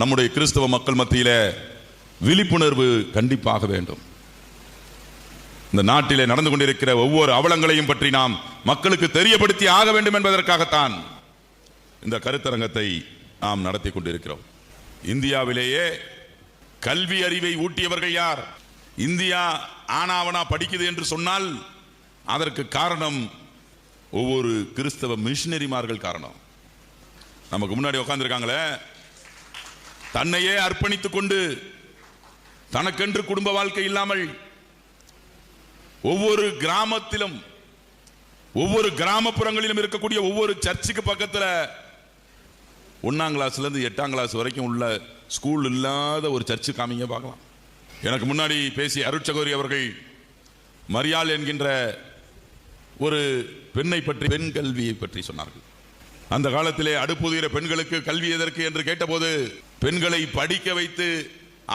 நம்முடைய கிறிஸ்தவ மக்கள் மத்தியில் விழிப்புணர்வு கண்டிப்பாக வேண்டும். இந்த நாட்டிலே நடந்து கொண்டிருக்கிற ஒவ்வொரு அவலங்களையும் பற்றி நாம் மக்களுக்கு தெரியப்படுத்தி ஆக வேண்டும் என்பதற்காகத்தான் இந்த கருத்தரங்கத்தை நாம் நடத்தி கொண்டிருக்கிறோம். இந்தியாவிலேயே கல்வி அறிவை ஊட்டியவர்கள் யார்? இந்தியா ஆனாவனா படிக்குது என்று சொன்னால் அதற்கு காரணம் ஒவ்வொரு கிறிஸ்தவ மிஷினரிமார்கள் காரணம். நமக்கு முன்னாடி உட்காந்துருக்காங்களே தன்னையே அர்ப்பணித்துக் கொண்டு தனக்கென்று குடும்ப வாழ்க்கை இல்லாமல் ஒவ்வொரு கிராமத்திலும் ஒவ்வொரு கிராமப்புறங்களிலும் இருக்கக்கூடிய ஒவ்வொரு சர்ச்சுக்கு பக்கத்தில் ஒன்னாம் கிளாஸ்லேருந்து எட்டாம் கிளாஸ் வரைக்கும் உள்ள ஸ்கூல் இல்லாத ஒரு சர்ச்சு காமிங்க பார்க்கலாம். எனக்கு முன்னாடி பேசிய அருட்சகோரி அவர்கள் மரியாள் என்கின்ற ஒரு பெண்ணை பற்றி பெண் கல்வியை பற்றி சொன்னார்கள். அந்த காலத்திலே அடுப்புதிர பெண்களுக்கு கல்வி எதற்கு என்று கேட்டபோது பெண்களை படிக்க வைத்து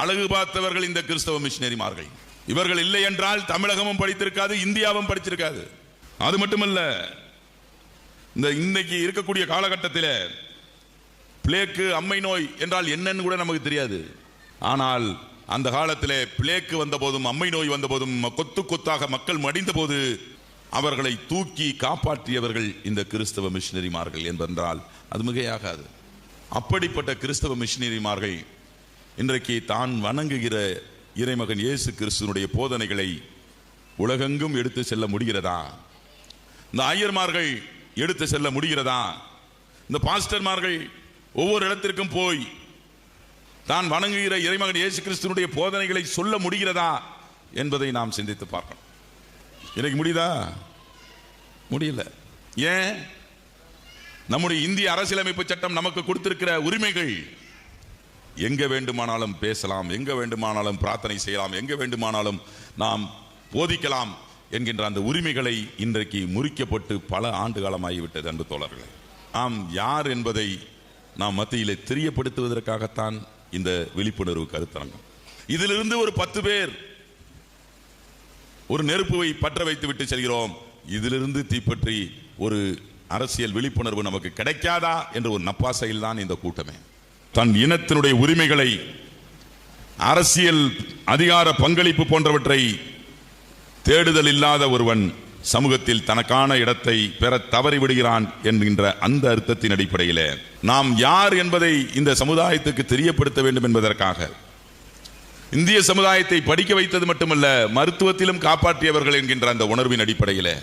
அழகு பார்த்தவர்கள் இந்த கிறிஸ்தவ மிஷினரிமார்கள். இவர்கள் இல்லை என்றால் தமிழகமும் படித்திருக்காது இந்தியாவும் படிச்சிருக்காது அது மட்டுமல்ல இந்த இன்னைக்கு இருக்கக்கூடிய காலகட்டத்தில் பிளேக்கு அம்மை நோய் என்றால் என்னன்னு கூட நமக்கு தெரியாது. ஆனால் அந்த காலத்தில் பிளேக்கு வந்தபோதும் அம்மை நோய் வந்த போதும் கொத்து கொத்தாக மக்கள் மடிந்த போது அவர்களை தூக்கி காப்பாற்றியவர்கள் இந்த கிறிஸ்தவ மிஷினரிமார்கள் என்பென்றால் அது மிகையாகாது. அப்படிப்பட்ட கிறிஸ்தவ மிஷினரிமார்கள் இன்றைக்கு தான் வணங்குகிற இறைமகன் இயேசு கிறிஸ்துவனுடைய போதனைகளை உலகெங்கும் எடுத்து செல்ல முடிகிறதா? இந்த ஐயர்மார்கள் எடுத்து செல்ல முடிகிறதா? இந்த பாஸ்டர்மார்கள் ஒவ்வொரு இடத்திற்கும் போய் தான் வணங்குகிற இறைமகன் இயேசு கிறிஸ்துவனுடைய போதனைகளை சொல்ல முடிகிறதா என்பதை நாம் சிந்தித்து பார்க்கணும். இன்னைக்கு முடியுதா? முடியல. ஏன்? நம்முடைய இந்திய அரசியலமைப்பு சட்டம் நமக்கு கொடுத்திருக்கிற உரிமைகள் எங்க வேண்டுமானாலும் பேசலாம் எங்க வேண்டுமானாலும் பிரார்த்தனை செய்யலாம் எங்க வேண்டுமானாலும் நாம் போதிக்கலாம் என்கின்ற அந்த உரிமைகளை இன்றைக்கு முறிக்கப்பட்டு பல ஆண்டு காலமாகிவிட்டது அன்பு தோழர்களே. நாம் யார் என்பதை நாம் மத்தியிலே தெரியப்படுத்துவதற்காகத்தான் இந்த விழிப்புணர்வு கருத்தரங்கம். இதிலிருந்து ஒரு பத்து பேர் ஒரு நெருப்புவை பற்ற வைத்து விட்டு செல்கிறோம். இதிலிருந்து தீப்பற்றி ஒரு அரசியல் விழிப்புணர்வு நமக்கு கிடைக்காதா என்ற ஒரு நப்பாசையில் தான் இந்த கூட்டமே. தன் இனத்தினுடைய உரிமைகளை அரசியல் அதிகார பங்களிப்பு போன்றவற்றை தேடுதல் இல்லாத ஒருவன் சமூகத்தில் தனக்கான இடத்தை பெற தவறிவிடுகிறான் என்கின்ற அந்த அர்த்தத்தின் அடிப்படையிலே நாம் யார் என்பதை இந்த சமுதாயத்துக்கு தெரியப்படுத்த வேண்டும் என்பதற்காக இந்திய சமுதாயத்தை படிக்க வைத்தது மட்டுமல்ல மருத்துவத்திலும் காப்பாற்றியவர்கள் என்கின்ற அந்த உணர்வின் அடிப்படையில்.